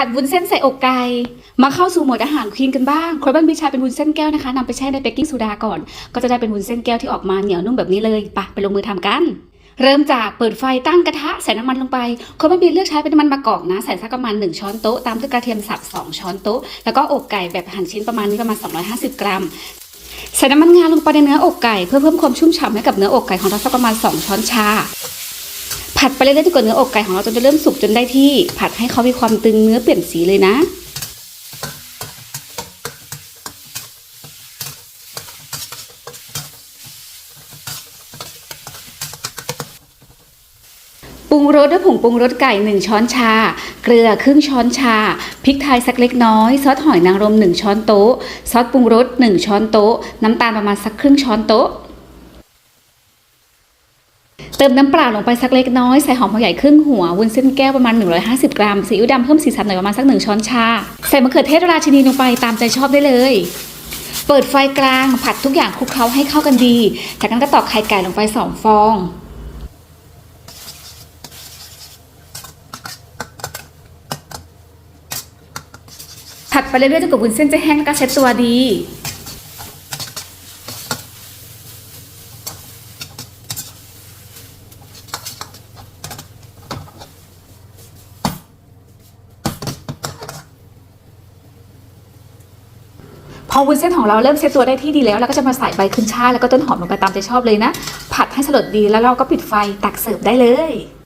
ผัดวุ้นเส้นใส่อกไก่ มาเข้าสู่หมวดอาหารคลีนกันบ้างครัวบ้านบิชาเป็นวุ้นเส้นแก้วนะคะนำไปแช่ในเบกกิ้งโซดาก่อน ก็จะได้เป็นวุ้นเส้นแก้วที่ออกมาเหนียวนุ่มแบบนี้เลยไปไปลงมือทำกัน เริ่มจากเปิดไฟตั้งกระทะใส่น้ำมันลงไปครับ้านบิเลือกใช้เป็นน้ำมันมะกอกนะใส่สักประมาณ 1 ช้อนโต๊ะตามด้วยกระเทียมสับ2ช้อนโต๊ะแล้วก็อกไก่แบบหั่นชิ้นประมาณนี้ประมาณ 250 กรัมใส่น้ำมันงาลงไปในเนื้ออกไก่เพื่อเพิ่มความชุ่มฉ่ำให้กับเนื้ออกไก่ของเราสักประมาณ 2 ช้อนชา ผัดไปเรื่อยๆจนกว่าเนื้ออกไก่ของเราจนจะเริ่มสุกจนได้ที่ผัดให้เขามีความตึงเนื้อเปลี่ยนสีเลยนะ ปรุงรสด้วยผงปรุงรสไก่ 1 ช้อนชา เกลือครึ่งช้อนชา พริกไทยสักเล็กน้อย ซอสหอยนางรม 1 ช้อนโต๊ะ ซอสปรุงรส 1 ช้อนโต๊ะ น้ำตาลประมาณสักครึ่งช้อนโต๊ะ เติมน้ำเปล่าลงไปสักเล็กน้อย ใส่หอมหัวใหญ่ครึ่งหัว วุ้นเส้นแก้วประมาณ 150 กรัมซีอิ๊วดำเพิ่มสีสันหน่อยประมาณสัก1ช้อนชา ใส่มะเขือเทศราชินีลงไปตามใจชอบได้เลย เปิดไฟกลางผัดทุกอย่างคลุกเคล้าให้เข้ากันดี จากนั้นก็ตอกไข่ไก่ลงไป 2 ฟองผัดไปเรื่อยๆจนกว่าวุ้นเส้นจะแห้งแล้วก็เช็ดตัวดี อวุ้นเส้นของเราเริ่มเซตตัวได้ที่ดีแล้วเราก็จะมาใส่ใบขึ้นช่ายแล้วก็ต้นหอมลงไปตามใจชอบเลยนะ ผัดให้สลดดีแล้วเราก็ปิดไฟตักเสิร์ฟได้เลย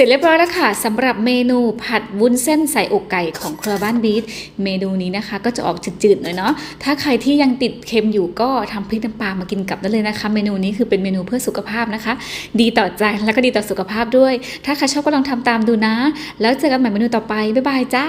ร็จเรียบร้อยแล้วค่ะสำหรับเมนูผัดวุ้นเส้นใส่อกไก่ของครัวบ้านบีทเมนูนี้นะคะ ก็จะออกจืดๆหน่อยเนาะถ้าใครที่ยังติดเค็มอยู่ก็ทำพริกน้ำปลามากินกับได้เลยนะคะ เมนูนี้คือเป็นเมนูเพื่อสุขภาพนะคะ ดีต่อใจแล้วก็ดีต่อสุขภาพด้วย ถ้าใครชอบก็ลองทำตามดูนะ แล้วเจอกันใหม่เมนูต่อไปบ๊ายบายจ้า